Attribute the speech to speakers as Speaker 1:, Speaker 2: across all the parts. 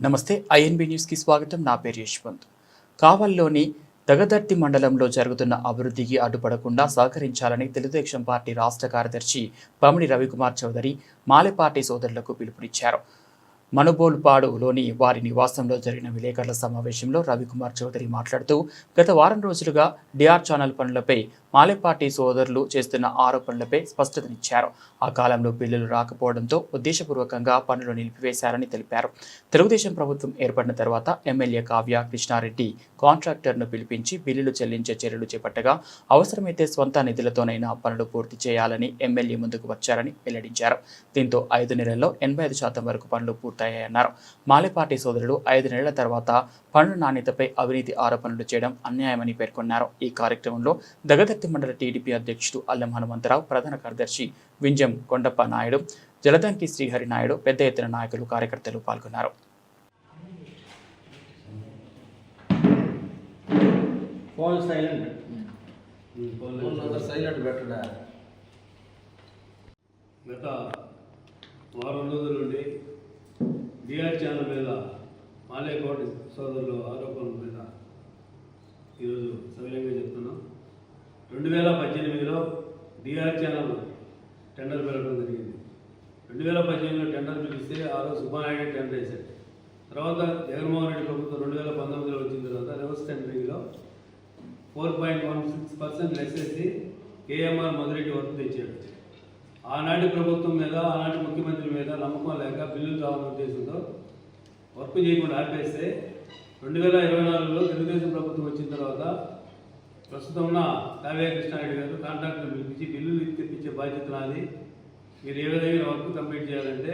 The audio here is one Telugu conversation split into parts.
Speaker 1: నమస్తే ఐఎన్బి న్యూస్కి స్వాగతం. నా పేరు యశ్వంత్. కావల్లోని దగదర్తి మండలంలో జరుగుతున్న అభివృద్ధికి అడ్డుపడకుండా సహకరించాలని తెలుగుదేశం పార్టీ రాష్ట్ర కార్యదర్శి పమిడి రవికుమార్ చౌదరి మాలెపాటి సోదరులకు పిలుపునిచ్చారు. మనుబోల్పాడులోని వారి నివాసంలో జరిగిన విలేకరుల సమావేశంలో రవికుమార్ చౌదరి మాట్లాడుతూ గత వారం రోజులుగా డిఆర్ ఛానల్ పనులపై మాలేపాటి సోదరులు చేస్తున్న ఆరోపణలపై స్పష్టతనిచ్చారు. ఆ కాలంలో బిల్లులు రాకపోవడంతో ఉద్దేశపూర్వకంగా పనులు నిలిపివేశారని తెలిపారు. తెలుగుదేశం ప్రభుత్వం ఏర్పడిన తర్వాత ఎమ్మెల్యే కావ్య కృష్ణారెడ్డి కాంట్రాక్టర్ను పిలిపించి బిల్లులు చెల్లించే చర్యలు చేపట్టగా అవసరమైతే స్వంత నిధులతోనైనా పనులు పూర్తి చేయాలని ఎమ్మెల్యే ముందుకు వచ్చారని వెల్లడించారు. దీంతో ఐదు నెలల్లో ఎనభై ఐదు శాతం వరకు పనులు పూర్తయ్యాయన్నారు. మాలేపాటి సోదరుడు ఐదు నెలల తర్వాత పనుల నాణ్యతపై అవినీతి ఆరోపణలు చేయడం అన్యాయమని పేర్కొన్నారు. ఈ కార్యక్రమంలో దగదత్తి మండల టీడీపీ అధ్యక్షుడు అల్లం హనుమంతరావు ప్రధాన కార్యదర్శి వింజం కొండప్ప నాయుడు జలదంకి శ్రీహరి నాయుడు పెద్ద ఎత్తున నాయకులు కార్యకర్తలు పాల్గొన్నారు.
Speaker 2: ఫోన్ సైలెంట్
Speaker 3: సైలెంట్ పెట్టడా
Speaker 4: గత వారం రోజుల నుండి డిఆర్ ఛానల్ మీద మాలేకోట సోదరుల ఆరోపణల మీద ఈరోజు సవిలంగా చెప్తున్నాం. రెండు వేల పద్దెనిమిదిలో డిఆర్ ఛానల్ టెండర్ పెరగడం జరిగింది. రెండు వేల పద్దెనిమిదిలో టెండర్ పిలిస్తే ఆ రోజు సుబ్బానాయుడు టెండర్ వేశాడు. తర్వాత జగన్మోహన్ రెడ్డి ప్రభుత్వం రెండు వేల పంతొమ్మిదిలో వచ్చిన తర్వాత reverse టెండరింగ్లో four point one six percent less వేసి కేఎంఆర్ మధురెడ్డి వర్క్ తెచ్చాడు. ఆనాటి ప్రభుత్వం మీద ఆనాటి ముఖ్యమంత్రి మీద నమ్మకం లేక బిల్లులు కావాలనే ఉద్దేశంతో వర్క్ చేయకుండా ఆపేస్తే రెండు వేల ఇరవై నాలుగులో తెలుగుదేశం ప్రభుత్వం వచ్చిన తర్వాత ప్రస్తుతం ఉన్న కావ్య కృష్ణారెడ్డి గారు కాంట్రాక్టర్ పిలిపించి బిల్లులు తెప్పించే బాధ్యత నాది. మీరు ఏ విధంగా వర్క్ కంప్లీట్ చేయాలంటే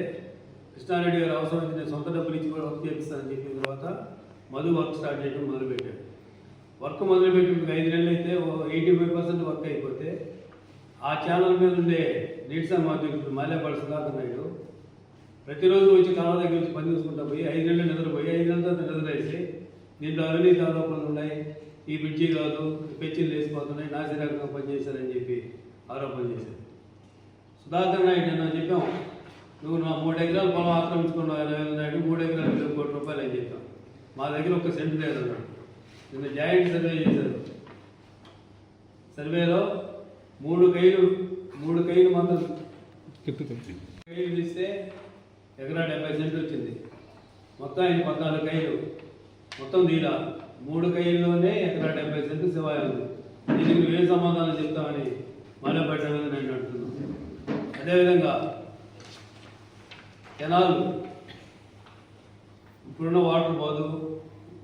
Speaker 4: కృష్ణారెడ్డి గారు అవసరం నేను సొంత డబ్బులు ఇచ్చి కూడా వర్క్ చేపిస్తానని చెప్పిన తర్వాత మధు వర్క్ స్టార్ట్ చేయడం మొదలుపెట్టాడు వర్క్ మొదలుపెట్టి ఐదు నెలలు అయితే ఎయిటీ ఫైవ్ పర్సెంట్ వర్క్ అయిపోతే ఆ ఛానల్ మీద ఉండే నీట్స్ అండ్ మాధ్యమికుడు మాల్యాపాడు సుధాకర్ నాయుడు ప్రతిరోజు వచ్చి కళ దగ్గర వచ్చి పని చూసుకుంటా పోయి ఐదు నెలలు నిద్రపోయి ఐదు నెలల తర్వాత నిద్రలేసి దీంట్లో అవినీతి ఆరోపణలు ఉన్నాయి. ఈ బ్రిడ్జి కాదు పెచ్చిలు వేసిపోతున్నాయి నాసిరకంగా పనిచేశారని చెప్పి ఆరోపణ చేశారు. సుధాకర్ నాయుడు అని చెప్పాం. నువ్వు నా మూడు ఎకరాలు పొలం ఆక్రమించుకున్నావు ఇరవై వేల నాయుడు మూడు ఎకరాలు ఇరవై కోటి రూపాయలు అని చెప్పాం. మా దగ్గర ఒక సెంట్ లేదన్నాడు. నిన్న జాయింట్ సర్వే చేశారు. సర్వేలో మూడు కైలు మూడు కైలు మాత్రం కైలు తీస్తే ఎకరా డెబ్బై సెంట్లు వచ్చింది. మొత్తం ఆయన పద్నాలుగు కైలు. మొత్తం దీలా మూడు కైల్లోనే ఎకరా డెబ్బై సెంట్లు శివాయ ఉంది. దీనికి నువ్వేం సమాధానం చెప్తామని మళ్ళీ పెట్టడం నేను అంటున్నాను అదేవిధంగా కెనాల్ ఇప్పుడున్న వాటర్ పోదు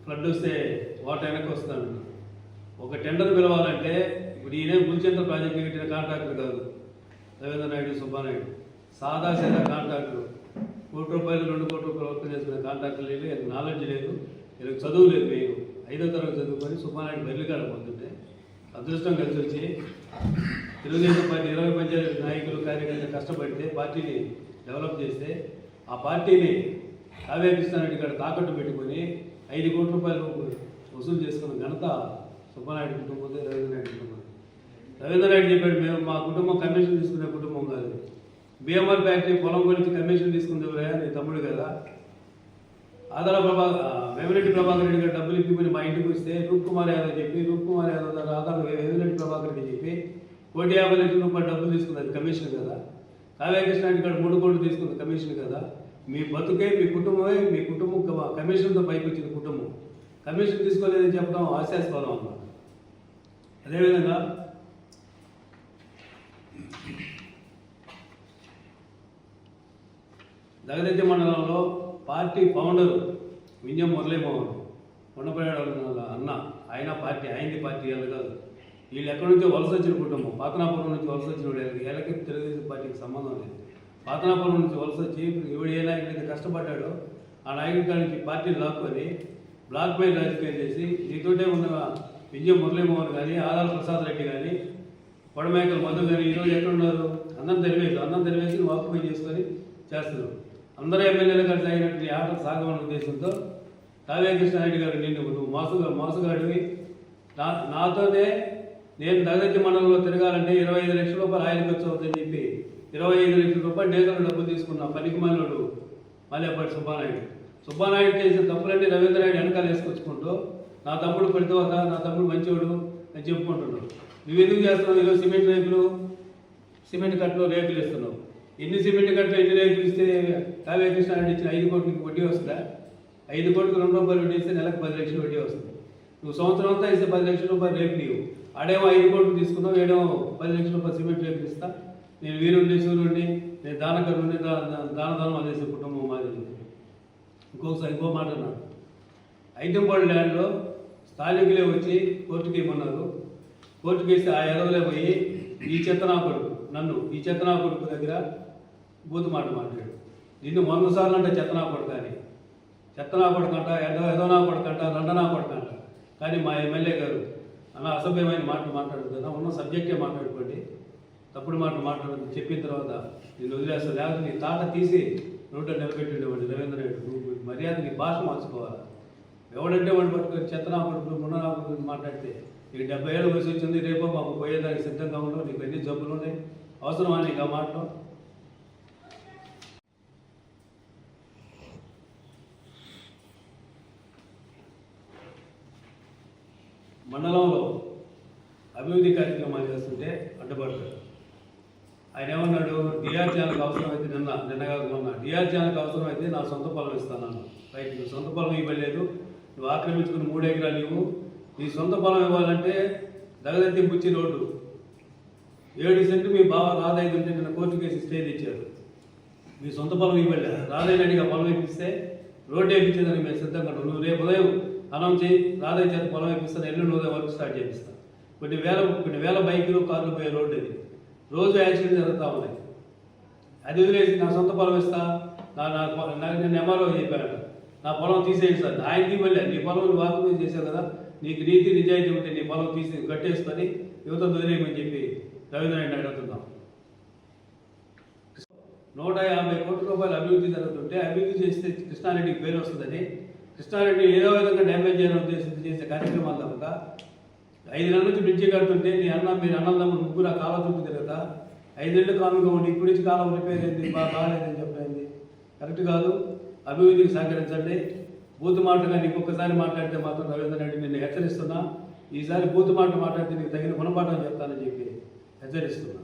Speaker 4: ఫ్లడ్ వస్తే వాటర్ వెనక్కి వస్తాను. ఒక టెండర్ పిలవాలంటే ఇప్పుడు ఈయన గుల్చంద్ర ప్రాజెక్ట్ కట్టిన కాంట్రాక్టర్ కాదు. రవీంద్ర నాయుడు సుబ్బానాయుడు. సాదా సీదా కాంట్రాక్టర్. కోటి రూపాయలు రెండు కోట్ల రూపాయలు వర్క్ చేసుకునే కాంట్రాక్టర్ లేదు. నాలెడ్జ్ లేదు. వీళ్ళకి చదువు లేదు మేము ఐదో తరగతి చదువుకొని సుబ్బానాయుడు బెల్లికాడ పొందుంటే అదృష్టం కలిసి వచ్చి తెలుగుదేశం పార్టీ ఇరవై పంచాయతీ నాయకులు కార్యకర్తలు కష్టపడితే పార్టీని డెవలప్ చేస్తే ఆ పార్టీని కావ్య కృష్ణారెడ్డి గారు తాకట్టు పెట్టుకొని ఐదు కోట్ల రూపాయలు వసూలు చేసుకున్న ఘనత సుబ్బనాయుడు కుటుంబం రవీంద్ర నాయుడు కుటుంబం. రవీంద్ర నాయుడు చెప్పాడు మేము మా కుటుంబం కమిషన్ తీసుకునే కుటుంబం కాదు. బిఎంఆర్ ఫ్యాక్టరీ పొలం గురించి కమిషన్ తీసుకుంది నీ తమ్ముడు కదా. ఆదాల ప్రభా వేమిరెడ్డి ప్రభాకర్ రెడ్డి గారు డబ్బులు ఇప్పిపోయి మా ఇంటికి వస్తే రూప్ కుమార్ యాదవ్ చెప్పి రూప్ కుమార్ యాదవ్ గారు ఆధార్ వేమిరెడ్డి ప్రభాకర్ రెడ్డి చెప్పి కోటి యాభై లక్షల రూపాయలు డబ్బులు తీసుకున్నది కమిషన్ కదా. కావ్యకృష్ణ కృష్ణారెడ్డి గారు మూడు కోట్లు తీసుకుంది కమిషన్ కదా. మీ బతుకే మీ కుటుంబమే మీ కుటుంబం కమిషన్తో పైకి వచ్చిన కుటుంబం. కమిషన్ తీసుకోలేదని చెప్పడం హాస్యాస్పదం అన్నమాట. అదేవిధంగా దగదత్య మండలంలో పార్టీ ఫౌండర్ వింజం మురళీమోహన్ కొండపల్లి వాళ్ళ అన్న ఆయన పార్టీ ఆయనది పార్టీ వాళ్ళు కాదు. వీళ్ళు ఎక్కడి నుంచో వలస వచ్చిన కుటుంబం. పాతనాపురం నుంచి వలస వచ్చిన వాళ్ళు వీళ్ళకి తెలుగుదేశం పార్టీకి సంబంధం లేదు. పాతనాపురం నుంచి వలస వచ్చి ఇప్పుడు ఎవడు ఏ నాయకుడికి కష్టపడ్డాడో ఆ నాయకుడి కాడికి పార్టీని లాక్కొని బ్లాక్ మెయిల్ రాజకీయం చేసి నీతోటే ఉన్న విజయం మురళీమోహన్ కానీ ఆదాల ప్రసాద్ రెడ్డి కానీ పొడమేకల మధు కానీ ఈరోజు ఎక్కడున్నారు? అందరం తెలివేసి అందరం తెలివేసి వాక్పై చేసుకొని చేస్తున్నారు. అందరూ ఎమ్మెల్యేలు కలిసి అయినటువంటి ఈ సాగమన్న ఉద్దేశంతో కావ్య కృష్ణారెడ్డి గారు నిన్ను నువ్వు మాసుగా మాసుగాడివి నా నాతోనే నేను దగదత్తి మండలంలో తిరగాలంటే ఇరవై ఐదు లక్షల రూపాయలు ఆయన ఖర్చు అవుతుందని చెప్పి ఇరవై ఐదు లక్షల రూపాయలు డేగలు డబ్బులు తీసుకున్న పనికి మనోడు మల్లెపాటి సుబ్బానాయుడు. సుబ్బానాయుడు చేసిన తప్పులన్నీ రవీంద్ర నాయుడు వెనకాల వేసుకొచ్చుకుంటూ నా తమ్ముడు పెడితోక నా తమ్ముడు మంచివాడు అని చెప్పుకుంటున్నాడు. నువ్వు ఎందుకు చేస్తున్నావు? ఈరోజు సిమెంట్ రేకులు సిమెంట్ కట్టలు రేకులు ఇస్తున్నావు ఎన్ని సిమెంట్ కట్టలు ఎన్ని రేకులు ఇస్తే కావ్య కృష్ణారెడ్డి ఇచ్చిన ఐదు కోట్లకి వడ్డీ వస్తుందా? ఐదు కోట్లకు రెండు రూపాయలు వడ్డీ ఇస్తే నెలకు పది లక్షలు వడ్డీ వస్తుంది. నువ్వు సంవత్సరం అంతా ఇస్తే పది లక్షల రూపాయలు రేపు నీవు ఆడేమో ఐదు కోట్లు తీసుకున్నావు ఏడేమో పది లక్షల రూపాయలు సిమెంట్ రేపు ఇస్తా. నేను వీరుండి సూర్యుడిని నేను దానకరుణ్ణి దాన దానం అందేసే కుటుంబం మాది. ఇంకొకసారి ఇంకో మాట అన్నాడు ఐదంపాడు ల్యాండ్లో స్థానికులే వచ్చి కోర్టుకి ఇవ్వమన్నారు కోర్టుకి ఇస్తే ఆ ఎదవలే పోయి ఈ చెత్తనా కొడుకు నన్ను ఈ చెత్తనా కొడుకు దగ్గర బూతు మాట మాట్లాడు. నిన్ను మొన్నసార్లు అంటే చెత్తనా కొడుకు అని చెత్తనా ఏదో ఎదో ఎదోనా పడకంట లండనా పడకంట కానీ మా ఎమ్మెల్యే గారు అలా అసభ్యమైన మాటలు మాట్లాడుతున్నా ఉన్న సబ్జెక్టే మాట్లాడుకోండి. తప్పుడు మాటలు మాట్లాడుతుంది చెప్పిన తర్వాత నేను వదిలేస్తా లేకపోతే నీ తాట తీసి నోట నిలబెట్టిండేవాడు రవీంద్ర రెడ్డి మర్యాద నీ భాష మార్చుకోవాలి? ఎవడంటే వాడు పట్టుకొని చెత్తనా పడుకుని మున్ననా పట్టుకుని మాట్లాడితే నీకు డెబ్బై ఏళ్ళు వయసు వచ్చింది రేపో మాకు పోయేదానికి సిద్ధంగా ఉండవు నీకు ఎన్ని జబ్బులు ఉన్నాయి? అవసరమా నీకు ఆ మాటలు? మండలంలో అభివృద్ధి కార్యక్రమాలు చేస్తుంటే అడ్డుపడతాడు ఆయన ఏమన్నాడు? డిఆర్ ఛానల్కి అవసరం అయితే నిన్న నిన్న కాక మొన్న. డిఆర్ ఛానల్కి అవసరం అయితే నా సొంత పొలం ఇస్తాను రైట్ నువ్వు సొంత పొలం ఇవ్వలేదు. నువ్వు ఆక్రమించుకుని మూడు ఎకరాలు ఇవ్వు. నీ సొంత పొలం ఇవ్వాలంటే దగదత్తి బుచ్చి రోడ్డు ఏడు సెంట్లు మీ బావ రాదైదు ఉంటే నిన్న కోర్టు కేసు స్టే తెచ్చారు. మీ సొంత పొలం ఇవ్వలే. రాదయ్య అడిగా పొలం ఇప్పిస్తే రోడ్డు వేయించేదానికి మేము సిద్ధంగా నువ్వు రేపు ఉదయం అనౌన్స్ చేయి రాధయ్య చేత పొలం ఇప్పిస్తాను ఎల్లుండి ఉదయం వర్క్ స్టార్ట్ చేపిస్తాను. కొన్ని వేల కొన్ని వేల బైకులు కార్లు పోయే రోడ్డు ఇది. రోజు యాక్సిడెంట్ జరుగుతూ ఉన్నాయి. అది వదిలేసి నా సొంత పొలం ఇస్తా నా నా నాకు నేను ఎంఆర్ఓ చెప్పాను నా పొలం తీసేయండి సార్. ఆయనకి ఇవ్వలే నీ పొలం నువ్వు వాకుమీ కదా. నీకు నీతి నిజాయితీ ఉంటే నీ పొలం తీసి కట్టేసుకొని యువత వదిలేయమని చెప్పి రవీంద్రనాయుడు అడుగుతున్నాం. నూట యాభై కోట్ల రూపాయలు అభివృద్ధి జరుగుతుంటే అభివృద్ధి చేస్తే కృష్ణారెడ్డికి పేరు వస్తుందని కృష్ణారెడ్డి ఏదో విధంగా డ్యామేజ్ చేయడం ఉద్దేశించి చేసే కార్యక్రమాలు తప్ప ఐదు నెలల నుంచి బ్రిడ్జి కడుతుంటే నీ అన్న మీరు అన్నదమ్ములు ముగ్గురు ఆ కాలం చుట్టూ తిరగదా ఐదేళ్ళు కాలంగా ఉండి ఇప్పుడు నుంచి కాలం రిపేర్ అయింది బాగా బాగాలేదని చెప్పింది కరెక్ట్ కాదు. అభివృద్ధికి సహకరించండి. బూతు మాటగా నీకు ఒక్కసారి మాట్లాడితే మాత్రం రవీంద్ర రెడ్డి నిన్ను హెచ్చరిస్తున్నా. ఈసారి బూతు మాట మాట్లాడితే నీకు తగిన గుణపాఠం చెప్తానని చెప్పి హెచ్చరిస్తున్నా.